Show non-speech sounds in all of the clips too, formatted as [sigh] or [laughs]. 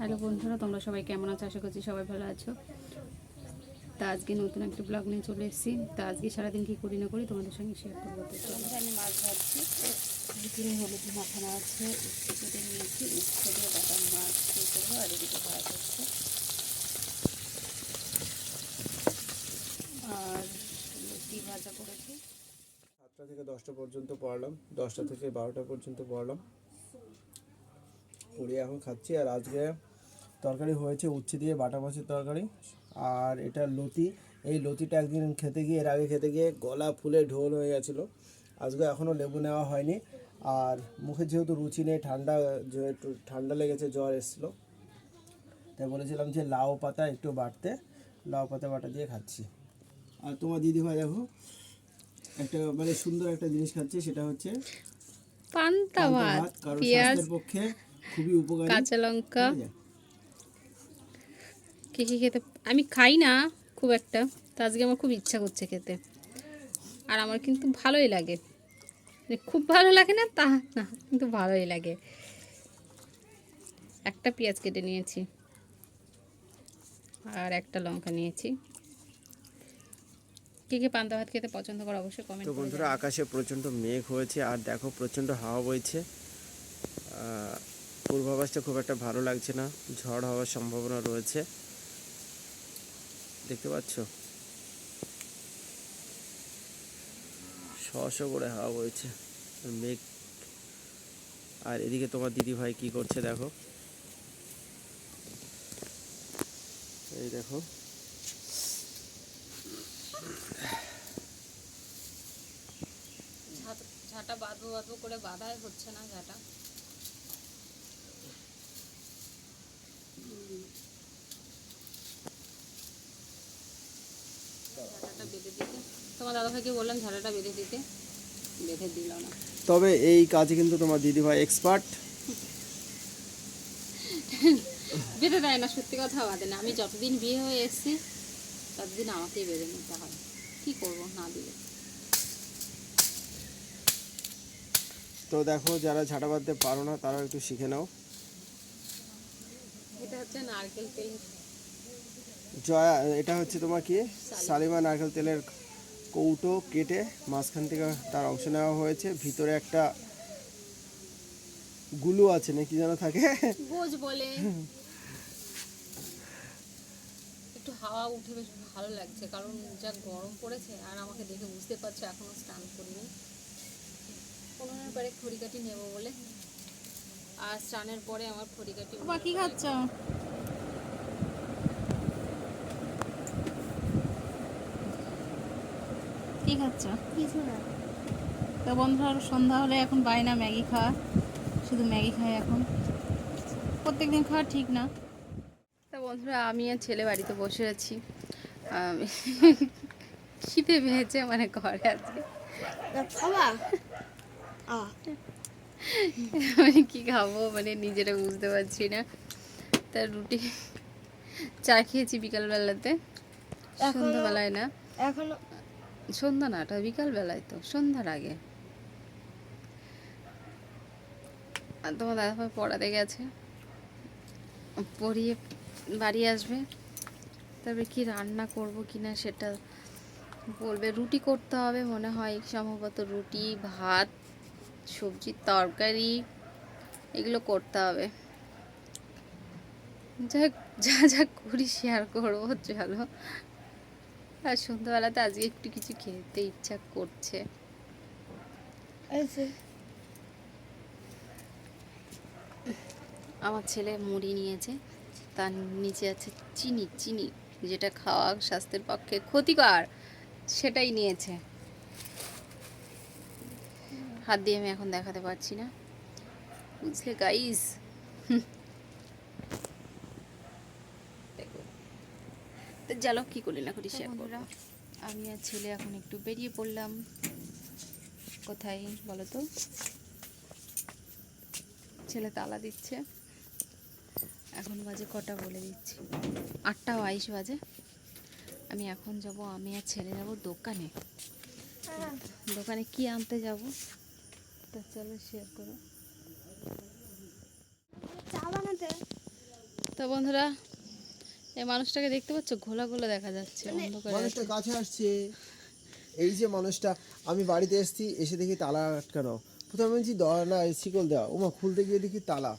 Hello বন্ধুরা তোমরা সবাই কেমন আছো? আশা করছি সবাই ভালো আছো। তা আজকে নতুন একটা ব্লগ নিয়ে চলে এসেছি। তা আজকে সারাদিন কী করি না করি তোমাদের সঙ্গে শেয়ার করব। তো আমি মাছ ভাজছি। ভিতরে হলুদ মাখানো আছে। কেটে নিয়েছি উচ্ছে দিয়ে বাটা মাছ করব আর এদিকে ভাত হচ্ছে। আর লুচি ভাজা করেছি। সাতটা থেকে দশটা পর্যন্ত পড়ালাম দশটা থেকে বারোটা পর্যন্ত পড়ালাম পড়িয়ে এখন খাচ্ছি। আর আজকে তরকারি হয়েছে উচ্ছে দিয়ে বাটা মাছের তরকারি আর এটা লতি। এই লতিটা একদিন খেতে গিয়ে এর আগে খেতে গিয়ে গলা ফুলে ঢোল হয়ে গেছিল। আজকে এখনও লেবু নেওয়া হয়নি আর মুখে যেহেতু রুচি নেই ঠান্ডা একটু ঠান্ডা লেগেছে জ্বর এসেছিল। তাই বলেছিলাম যে লাউ পাতা একটু বাটতে লাউ পাতা বাটা দিয়ে খাচ্ছি। আর তোমার দিদিভাই দেখো একটা মানে সুন্দর একটা জিনিস খাচ্ছে সেটা হচ্ছে পান্তা ভাত কারণ পেঁয়াজ পক্ষে খুবই উপকারী। কাঁচা লঙ্কা? কে কে খেতে আমি খাই না খুব একটা তো আজকে আমার খুব ইচ্ছা করছে খেতে। আর আমার কিন্তু ভালোই লাগে। মানে খুব ভালো লাগে না তা না কিন্তু ভালোই লাগে। একটা পেঁয়াজ কেটে নিয়েছি। আর একটা লঙ্কা নিয়েছি। কে কে পান্তা ভাত খেতে পছন্দ করে? অবশ্যই কমেন্ট তো বন্ধুরা আকাশে প্রচণ্ড মেঘ হয়েছে আর দেখো প্রচণ্ড হাওয়া বইছে। পূর্বাভাসটা খুব একটা ভালো লাগছে না। ঝড় হওয়ার সম্ভাবনা রয়েছে। দেখতে পাচ্ছ? শশ করে হাওয়া বইছে। মেঘ। আর এদিকে তোমার দিদি ভাই কি করছে দেখো। এই দেখো। ঝাঁটা বাঁধবো বাঁধবো করে বাঁধাই হচ্ছে না ঝাঁটা ঝাঁটাটা বেঁধে দিতে দাদাভাইকে বললাম ঝাঁটাটা বেঁধে দিতে। বেঁধে দিল না। তবে এই কাজে কিন্তু তোমার দিদি ভাই এক্সপার্ট বেঁধে দেয় না সত্যি কথা বাদে না। আমি যতদিন বিয়ে হয়ে এসেছি ততদিন আমাকেই বেঁধে নিতে হয়। কি করব না দিলে? তো দেখো যারা ঝাঁটা বাঁধতে পারো না তারা একটু শিখে নাও। এটা হচ্ছে নারকেল তেল। জয়া এটা হচ্ছে তোমার কি? সালিমা নারকেল তেলের কৌটো কেটে মাঝখান থেকে তার অংশ নেওয়া হয়েছে। ভিতরে একটা গুলু আছে নাকি যেন থাকে। বোঝ বলে। একটু হাওয়া উঠে বেশ ভালো লাগছে কারণ যা গরম পড়েছে আর আমাকে দেখে বুঝতে পারছ এখনও স্নান করিনি। পনেরোর পরে খড়িকাটি নেব বলে। আর স্নানের পরে আমার খড়িকাটি বাকি খাচ্ছ? কি খাচ্ছ কিছু না। তো বন্ধুরা সন্ধ্যা হলে এখন বায়না ম্যাগি খাওয়া। শুধু ম্যাগি খাই এখন। প্রত্যেকদিন খাওয়া ঠিক না। তা বন্ধুরা আমি আর ছেলে বাড়িতে বসে আছি। আমি খিদে পেয়েছে মানে ঘরে আজকে মানে কি খাব? মানে নিজেরা বুঝতে পারছি না। তা রুটি চা খেয়েছি বিকালবেলাতে। এখনো- সন্ধ্যাবেলায় না। এখন সন্ধ্যা না ওটা বিকালবেলায় তো, সন্ধ্যার আগে। আর তোমার দাদাভাই পড়াতে গেছে। পড়িয়ে বাড়ি আসবে। তবে কি রান্না করব কি না সেটা বলবে। রুটি করতে হবে মনে হয়, সম্ভবত রুটি, ভাত, সবজির তরকারি, এগুলো করতে হবে। যা যা যা করি শেয়ার করব, চলো। আর সন্ধ্যাবেলাতে আজকে একটু কিছু খেতে ইচ্ছা করছে। আমার ছেলে মুড়ি নিয়েছে তার নিচে আছে চিনি চিনি যেটা খাওয়া স্বাস্থ্যের পক্ষে ক্ষতিকর সেটাই নিয়েছে। হাত দিয়ে আমি এখন দেখাতে পারছি না। বুঝলে গাইস তো চলো কি করি না করি শেয়ার করব আমি আর ছেলে এখন একটু বেরিয়ে পড়লাম। কোথায় বলো তো? ছেলে তালা দিচ্ছে। এখন বাজে কটা বলে দিচ্ছি। আটটা বাইশ বাজে। আমি এখন যাব আমি আর ছেলে যাব দোকানে। দোকানে কি আনতে যাব? তা চলো শেয়ার করো। তা বন্ধুরা এই মানুষটাকে দেখতে পাচ্ছ? ঘোলা ঘোলা দেখা যাচ্ছে অন্ধকারে মানুষটা কাছে আসছে। এই যে মানুষটা আমি বাড়িতে এসেছি এসে দেখি তালা আটকানো। প্রথমে বলছি দর না শিকল দেওয়া। ওমা খুলতে গিয়ে দেখি তালা।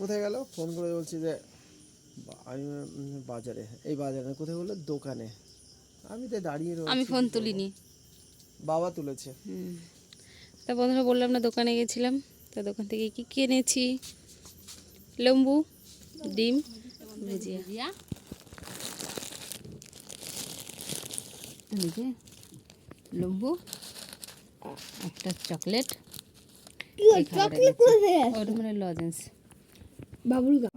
কোথায় গেল? ফোন করে বলছি যে আমি বাজারে এই বাজারে। কোথায় বলল? দোকানে। আমি তো দাঁড়িয়ে আমি ফোন তুলিনি। বাবা তুলেছে। তা বন্ধুরা বললাম না দোকানে গেছিলাম। তা দোকান থেকে কি কিনেছি লেম্বু ডিম ভুজিয়া। এই যে লেম্বু একটা চকলেট এই খাবারটা এনেছি। ওটা মানে লজেন্স বাবুল গাম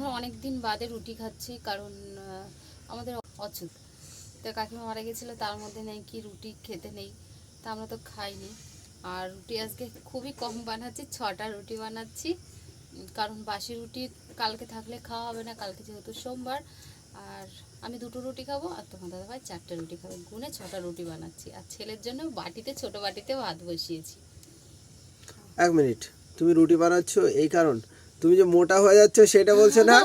তো অনেক দিন বাদে রুটি খাচ্ছি, কারণ আমাদের অচুত। তো কাকিমা মারা গেছিল, তার মধ্যে নেই কি রুটি, খেতে নেই। তা আমরা তো খাইনি। আর রুটি আজকে খুবই কম বানাচ্ছি, ছটা রুটি বানাচ্ছি। কারণ বাসি রুটি কালকে থাকলে খাওয়া হবে না, কালকে যেহেতু সোমবার। আর আমি দুটো রুটি খাব আর তোমার দাদা ভাই চারটে রুটি খাব। গুনে ছটা রুটি বানাচ্ছি। আর ছেলের জন্য বাটিতে, ছোট বাটিতে ভাত বসিয়েছি। এক মিনিট, তুমি রুটি বানাচ্ছ, এই কারণ? তুমি যে মোটা হয়ে যাচ্ছ সেটা বলছো না।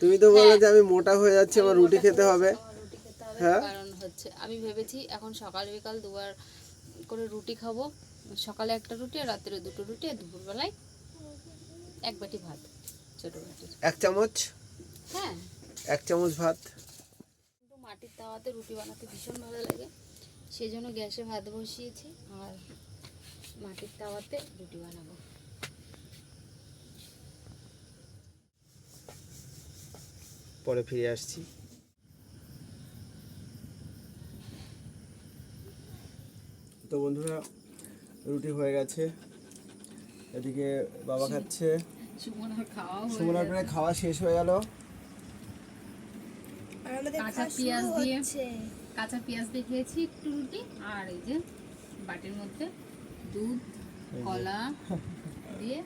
তুমি তো বললে যে আমি মোটা হয়ে যাচ্ছি আমার রুটি খেতে হবে। হ্যাঁ। কারণ হচ্ছে আমি ভেবেছি এখন সকাল বিকাল দুবার করে রুটি খাব। সকালে একটা রুটি আর রাত্রে দুটো রুটি আর দুপুরবেলায় এক বাটি ভাত ছোট এক চামচ? হ্যাঁ। এক চামচ ভাত? কিন্তু মাটির তাওয়াতে রুটি বানাতে ভীষণ ভালো লাগে। সেই জন্য গ্যাসে ভাত বসিয়েছি আর মাটির তাওয়াতে রুটি বানাবো। পরে ফিরে আসছি। তো বন্ধুরা রুটি হয়ে গেছে। এদিকে বাবা খাচ্ছে। সুমনার খাওয়া প্রায় খাওয়া শেষ হয়ে গেল। কাঁচা পেঁয়াজ দিয়ে। কাঁচা পেঁয়াজ দিয়ে খেয়েছি একটু রুটি আর এই যে বাটির মধ্যে দুধ কলা [laughs] দিয়ে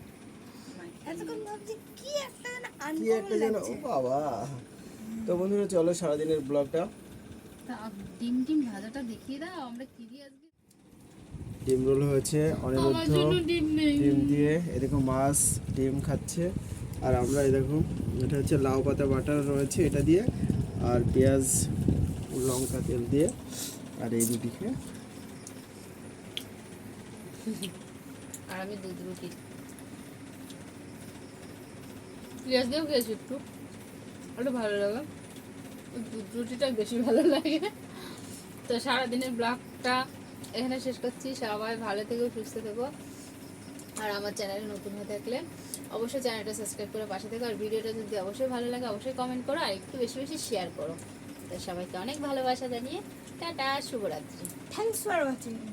এতক্ষণ ভাবছি কি একটা যেন ও লাগছে। বাবা। তো বন্ধুরা চলো সারাদিনের ব্লগটা। ডিম ডিম ভাজাটা দেখিয়ে দাও আমরা কি দিয়ে আজকে ডিম রোল হয়েছে অনিরুদ্ধ ডিম দিয়ে এরকম মাছ ডিম খাচ্ছে। আর আমরা এরকম এটা হচ্ছে লাউ পাতা বাটার রয়েছে এটা দিয়ে আর পেঁয়াজ লঙ্কা তেল দিয়ে আর এই রুটি খেয়ে আর আমি দুধ রুটি। পেঁয়াজ দিয়েও খেয়েছি একটু। ওটা ভালো লাগে। রুটিটা বেশি ভালো লাগে। তো সারাদিনের ব্লগটা এখানে শেষ করছি। সবাই ভালো থেকো, সুস্থ থেকো। আর আমার চ্যানেলে নতুন হয়ে থাকলে অবশ্যই চ্যানেলটা সাবস্ক্রাইব করে পাশে থেকো। আর ভিডিওটা যদি অবশ্যই ভালো লাগে, অবশ্যই কমেন্ট করো আর একটু বেশি বেশি শেয়ার করো। তো সবাইকে অনেক ভালোবাসা জানিয়ে টাটা, শুভরাত্রি। Thanks for watching.